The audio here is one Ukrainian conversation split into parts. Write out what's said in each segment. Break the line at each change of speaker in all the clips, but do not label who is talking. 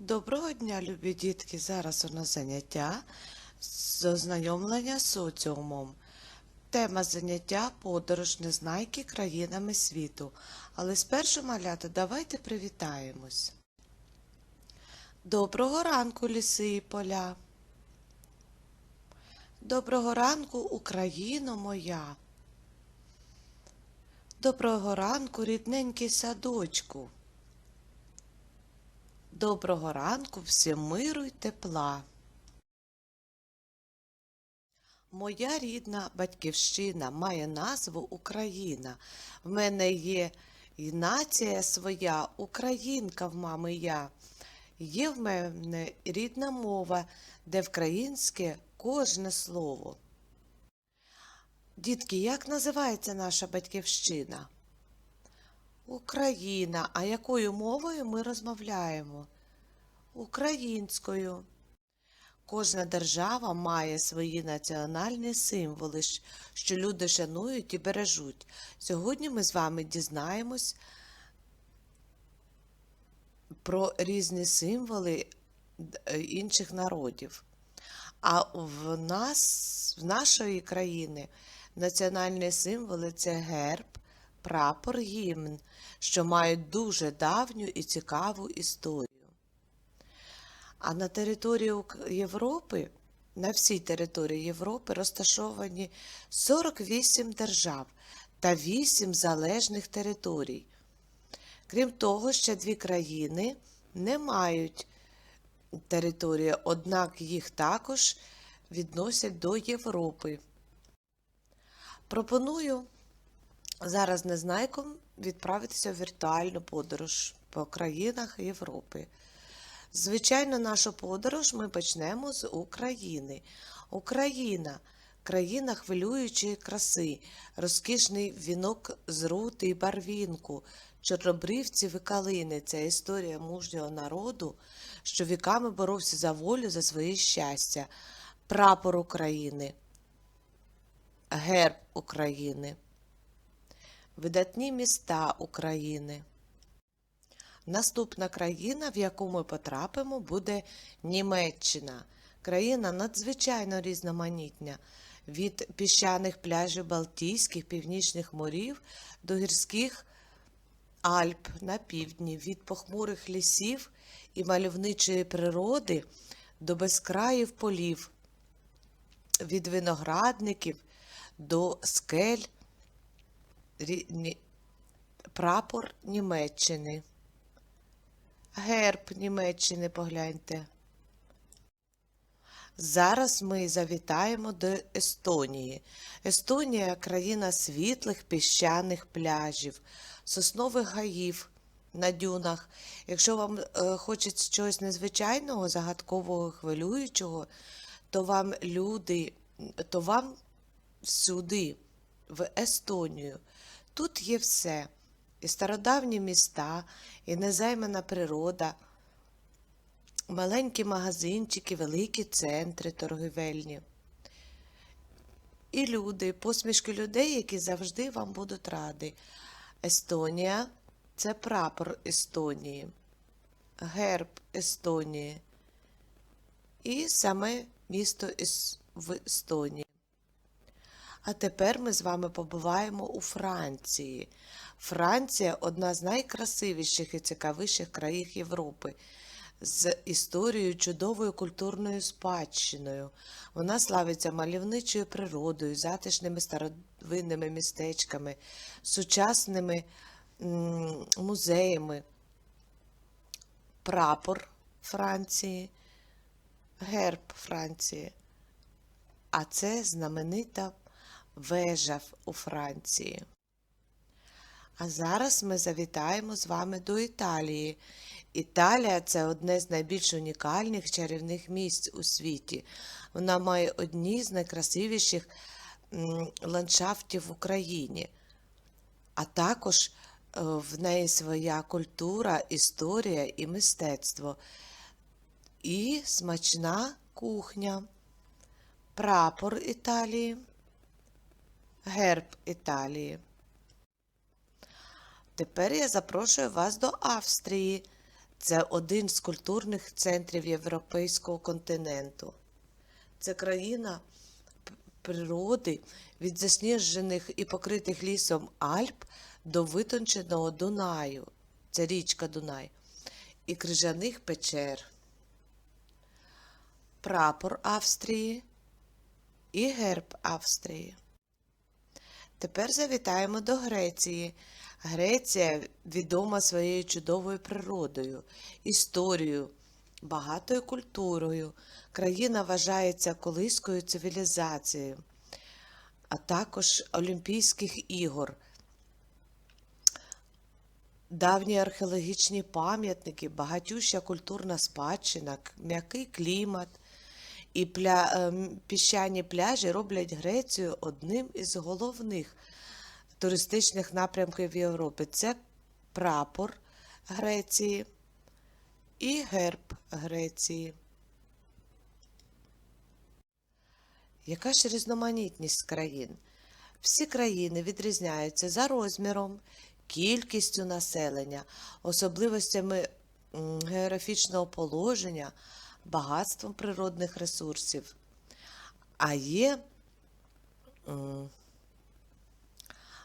Доброго дня, любі дітки! Зараз у нас заняття з ознайомлення з соціумом. Тема заняття подорож незнайки країнами світу. Але спершу, малята, давайте привітаємось. Доброго ранку, ліси і поля. Доброго ранку, Україно моя. Доброго ранку, рідненький садочку. Доброго ранку, всім миру й тепла. Моя рідна батьківщина має назву Україна. В мене є і нація своя, українка в мами я. Є в мене рідна мова, де вкраїнське кожне слово. Дітки, як називається наша батьківщина? Україна. А якою мовою ми розмовляємо? Українською. Кожна держава має свої національні символи, що люди шанують і бережуть. Сьогодні ми з вами дізнаємось про різні символи е, інших народів. А в нас, в нашої країни, національні символи це герб, прапор, гімн, що мають дуже давню і цікаву історію. А на території Європи, на всій території Європи розташовані 48 держав та 8 залежних територій. Крім того, ще дві країни не мають території, однак їх також відносять до Європи. Пропоную зараз незнайком відправитися в віртуальну подорож по країнах Європи. Звичайно, нашу подорож ми почнемо з України. Україна країна хвилюючої краси, розкішний вінок з рути і барвінку, чорнобривців і калини. Це історія мужнього народу, що віками боровся за волю, за своє щастя, прапор України, герб України, видатні міста України. Наступна країна, в яку ми потрапимо, буде Німеччина. Країна надзвичайно різноманітня. Від піщаних пляжів Балтійських, північних морів до гірських Альп на півдні, від похмурих лісів і мальовничої природи до безкраїв полів, від виноградників до скель, прапор Німеччини. Герб Німеччини погляньте. Зараз ми завітаємо до Естонії. Естонія країна світлих піщаних пляжів, соснових гаїв на дюнах. Якщо вам е, хочеться чогось незвичайного, загадкового, хвилюючого, то вам люди, то вам сюди, в Естонію. Тут є все. І стародавні міста, і незаймана природа, маленькі магазинчики, великі центри торгівельні. І люди, посмішки людей, які завжди вам будуть раді. Естонія це прапор Естонії, герб Естонії і саме місто в Естонії. А тепер ми з вами побуваємо у Франції. Франція одна з найкрасивіших і цікавіших країн Європи з історією чудовою культурною спадщиною. Вона славиться мальовничою природою, затишними старовинними містечками, сучасними музеями, прапор Франції, герб Франції. А це знаменита вежа в- у Франції. А зараз ми завітаємо з вами до Італії. Італія це одне з найбільш унікальних чарівних місць у світі. Вона має одні з найкрасивіших ландшафтів в Україні. А також е, в неї своя культура, історія і мистецтво. І смачна кухня, прапор Італії, герб Італії. Тепер я запрошую вас до Австрії. Це один з культурних центрів європейського континенту. Це країна природи від засніжених і покритих лісом Альп до витонченого Дунаю. Це річка Дунай. І крижаних печер. Прапор Австрії і герб Австрії. Тепер завітаємо до Греції. Греція відома своєю чудовою природою, історією, багатою культурою. Країна вважається колискою цивілізацією, а також Олімпійських ігор. Давні археологічні пам'ятники, багатюща культурна спадщина, м'який клімат і пля... ем, піщані пляжі роблять Грецію одним із головних туристичних напрямків Європи. Це прапор Греції і герб Греції. Яка ж різноманітність країн? Всі країни відрізняються за розміром, кількістю населення, особливостями географічного положення, багатством природних ресурсів. А є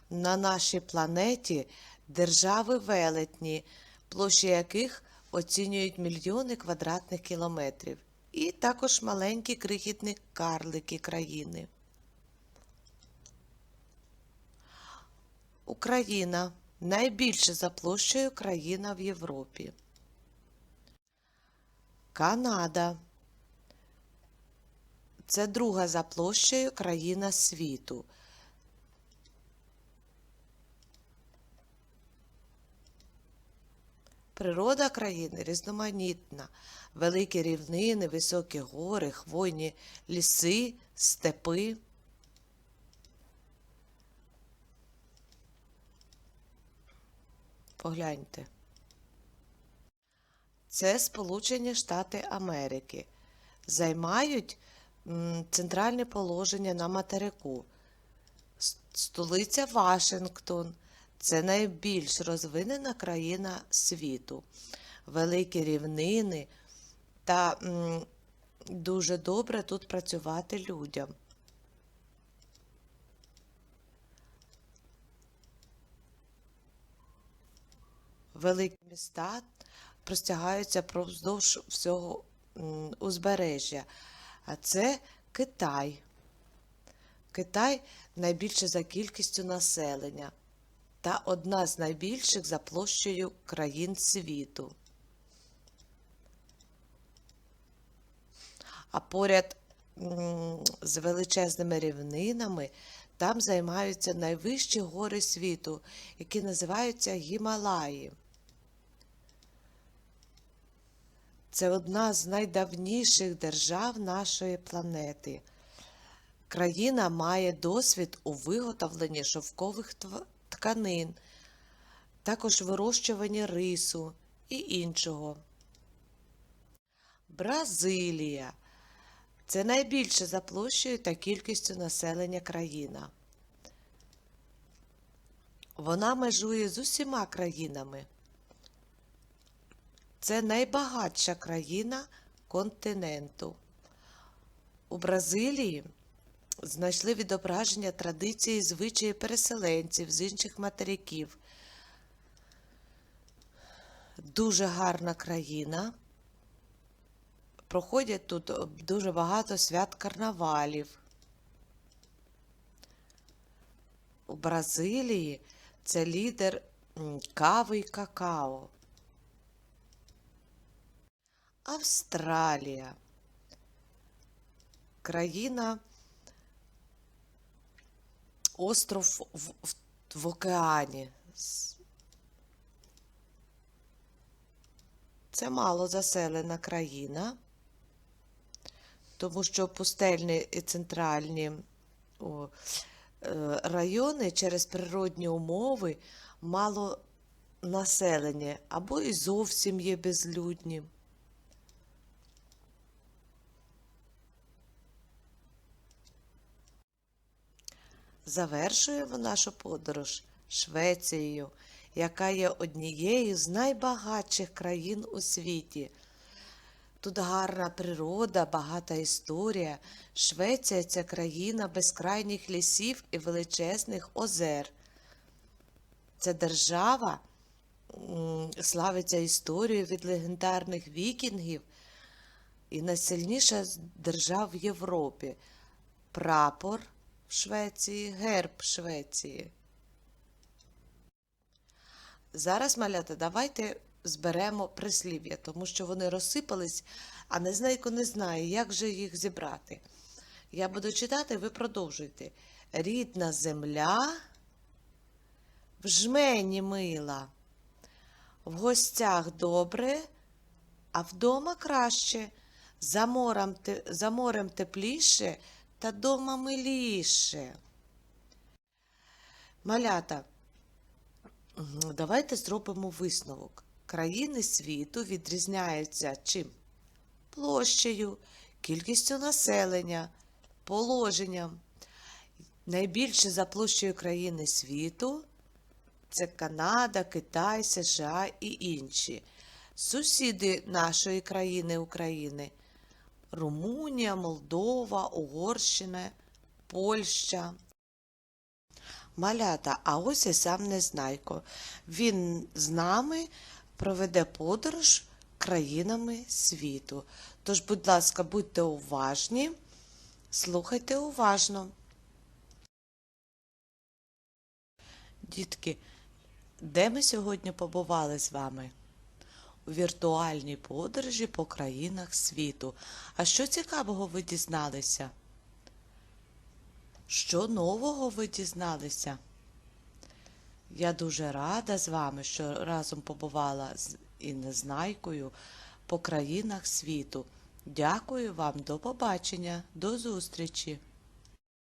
на нашій планеті держави велетні, площі яких оцінюють мільйони квадратних кілометрів, і також маленькі крихітні карлики країни. Україна найбільша за площею країна в Європі. Канада. Це друга за площею країна світу. Природа країни різноманітна. Великі рівнини, високі гори, хвойні ліси, степи. Погляньте. Це Сполучені Штати Америки. Займають центральне положення на материку. Столиця Вашингтон. Це найбільш розвинена країна світу. Великі рівнини та дуже добре тут працювати людям. Великі міста простягаються вздовж всього узбережжя. А це Китай. Китай найбільше за кількістю населення та одна з найбільших за площею країн світу. А поряд з величезними рівнинами там займаються найвищі гори світу, які називаються Гімалаї. Це одна з найдавніших держав нашої планети. Країна має досвід у виготовленні шовкових тканин, також вирощуванні рису і іншого. Бразилія це найбільша за площею та кількістю населення країна. Вона межує з усіма країнами. Це найбагатша країна континенту. У Бразилії знайшли відображення традиції і звичаї переселенців з інших материків. Дуже гарна країна. Проходять тут дуже багато свят карнавалів. У Бразилії це лідер кави і какао. Австралія. Країна остров в, в, в океані. Це малозаселена країна, тому що пустельні і центральні о, е, райони через природні умови мало населення або і зовсім є безлюдні. Завершуємо нашу подорож Швецією. яка є однією з найбагатших країн у світі. Тут гарна природа, багата історія. Швеція це країна безкрайніх лісів і величезних озер. Це держава славиться історією від легендарних вікінгів і найсильніша держав в Європі. Прапор Швеції, герб Швеції. Зараз, малята, давайте зберемо прислів'я, тому що вони розсипались, а Незнайко не знає, як же їх зібрати. Я буду читати, ви продовжуйте. Рідна земля в жмені мила, в гостях добре, а вдома краще, за морем, за морем тепліше та дома миліше. Малята, Давайте зробимо висновок. Країни світу відрізняються чим? Площею, кількістю населення, положенням. Найбільше за площею країни світу це Канада, Китай, США і інші. Сусіди нашої країни України Румунія, Молдова, Угорщина, Польща. Малята, а ось і сам Незнайко. Він з нами проведе подорож країнами світу. Тож, будь ласка, будьте уважні, слухайте уважно. Дітки, де ми сьогодні побували з вами? У віртуальній подорожі по країнах світу. А що цікавого ви дізналися? Що нового ви дізналися? Я дуже рада з вами, що разом побувала з і Незнайкою по країнах світу. Дякую вам, до побачення, до зустрічі!